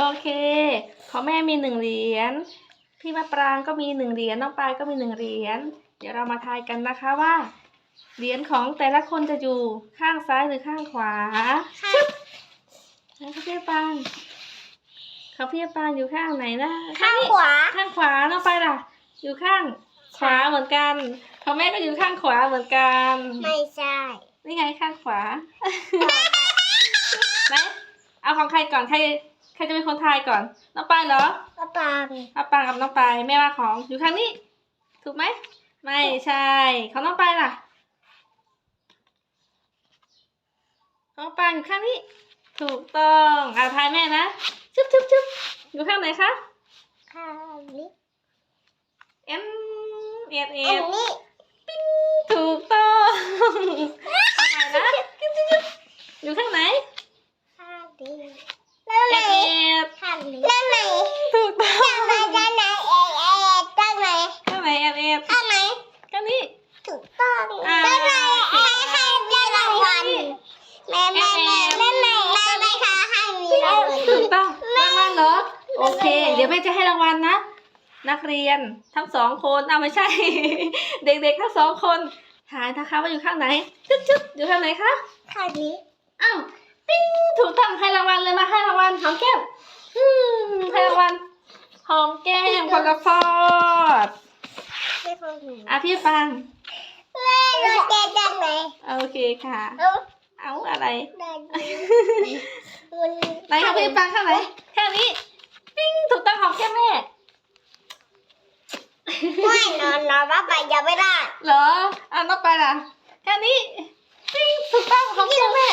โอเคของแม่มีหนึ่งเหรียญ พี่มะปรางก็มีหนึ่งเหรียญ น้องปลายก็มีหนึ่งเหรียญ เดี๋ยวเรามาทายกันนะคะว่า เหรียญของแต่ละคนจะอยู่ข้างซ้ายหรือข้างขวาค่ะนะคะพี่ปรางเขาพี่ปรางอยู่ข้างไหนนะข้างขวา ข้างขวา น้องปลายล่ะ อยู่ข้างขวาเหมือนกันของแม่ก็อยู่ข้างขวาเหมือนกัน ไม่ใช่ นี่ไงข้างขวา ไหน เอาของใครก่อนใครใครจะเป็นคนทายก่อน น้องปายเหรอปะปังเอาปางกับน้องปายแม่ว่าของอยู่ข้างนี้ ถูกไหม ไม่ใช่ ของน้องปายล่ะของน้องปายอยู่ข้างนี้ ถูกต้องอ่าทายแม่นะ ชึบชึบชึบอยู่ข้างไหนคะข้างนี้เอ็นเอ็ดเอ็อัดนนี้ ถูกต้องข้างไหนนะชึบชึบชึบอยู่ข้างไหน ข้างนี้แล้วไหน เอ็ดเอ็ด ข้างนี้แล้วไหน ถูกต้อง ข้างไหนด้านไหนเอ็ดเอ็ดด้านไหน ข้างไหนเอ็ดเอ็ด ข้างไหน ข้างนี้ ถูก ต้องอ่าด้านไหนเอ็ดใครได้รางวัลแม่แม่แม่แม่แม่แม่แม่คะให้มีรางวัล ถูกต้องรางวัลเหรอ โอเค เดี๋ยวแม่จะให้รางวัลนะ นักเรียนทั้งสองคนอ้าวไม่ใช่ เด็กๆทั้งสองคนทายนะคะว่าอยู่ข้างไหนจุ๊บจุ๊บอยู่ข้างไหนคะข้างนี้อ้าวปิ้งถูกต้องให้รางวัลเลยมาให้รางวัลหอมแก้มอืมให้รางวัลหอมแก้มพอกระฟอดไม่ฟังหนูอะพี่ฟัง แม่รถแกด้านไหนโอเคค่ะ เอ้าเอาอะไรด้านนี้มันไหนคะพี่ฟังข้างไหนข้างนี้ปิ้งถูกต้องหอมแก้มแม่ไม่นอนนอนว่าไปยังไม่ได้เหรออะน้องไปล่ะแค่นี้ปิ้งถูกต้องของแก้มแม่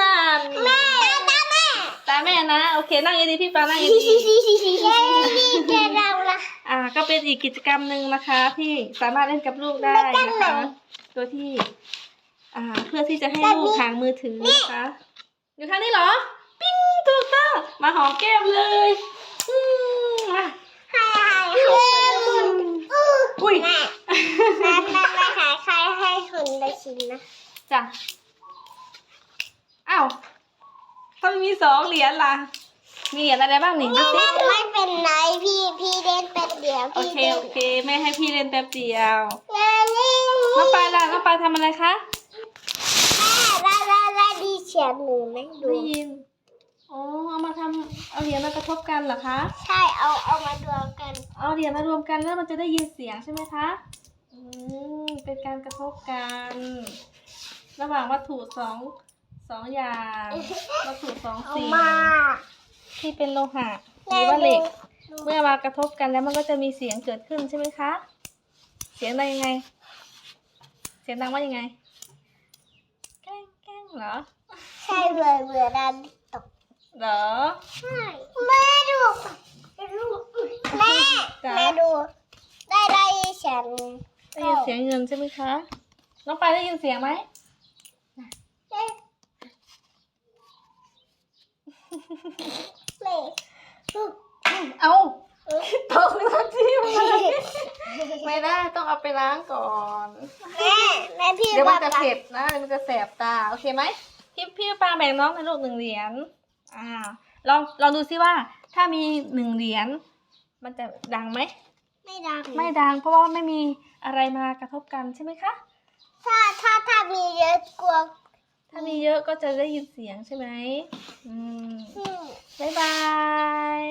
นั่นแม่ตาแม่ตาแม่นะ โอเค นั่งดีๆพี่ปานั่งเย้ดี เจอเราละ ๆอ่า ก็ เป็นอีกกิจกรรมหนึ่งนะคะ ที่สามารถเล่นกับลูกได้ไม่กันนะเหรคะอตัวที่ อ่า เพื่อที่จะให้แบบนี้ลูกห่างมือถือนะคะอยู่ทางนี้เหรอ ปิ้งถูกต้องมาหอมแก้มเลยอืมมาให้ให้ให้คุณอุ้ยแม่แม่แม่แม่ขายใครให้คุณได้ชิมนะจ้ะอ้าวถ้ามีสองเหรียญล่ะ มีเหรียญอะไรบ้างหนิดูสิ ยวโอพี่เคเล่นโอเคแม่ให้พี่เล่นแป๊บเดียวแม่นี่น้องปายล่ะน้องปายทำอะไรคะแม่แล้วแล้วแล้วดีเฉียดหนูไหมดูได้ยินอ๋อเอามาทำเอาเหรียญมากระทบกันเหรอคะใช่เอาเอามาดูกันเอาเหรียญมารวมกันแล้วมันจะได้ยินเสียงใช่ไหมคะอืมเป็นการกระทบกัน ระหว่างวัตถุสองสองอย่างวัตถุสองเอาสิ่งมาที่เป็นโลหะหรือว่าเหล็ก เมื่อมากระทบกันแล้วมันก็จะมีเสียงเกิดขึ้นใช่ไหมคะ เสียงดังยังไง เสียงดังว่ายังไง แกล้งแกล้งเหรอ ใช่เบื่อเบื่อดันตกเหรอ ใช่แม่ดูดูแม่จ๊ะแม่ดู ได้ได้ฉันได้ยินเสียงเงินใช่ไหมคะ น้องปายได้ยินเสียงไหม เอ๊ะแม่ เอาตกแล้วจิ้ม ไม่ได้ต้องเอาไปล้างก่อน แม่แม่พี่เดี๋ยวมันจะว่าเผ็ดนะเดี๋ยวมันจะแสบตาโอเคไหมพี่พี่ปาแบ่งน้องในลูกหนึ่งเหรียญอ่าลองลองดูซิว่า ถ้ามีหนึ่งเหรียญมันจะดังไหมไม่ดังไม่ดัง เพราะว่าไม่มีอะไรมากระทบกันใช่ไหมคะถ้าถ้าถ้ามีเยอะกลัวถ้ามีเยอะก็จะได้ยินเสียงใช่ไหมอืมอืมบ๊ายบาย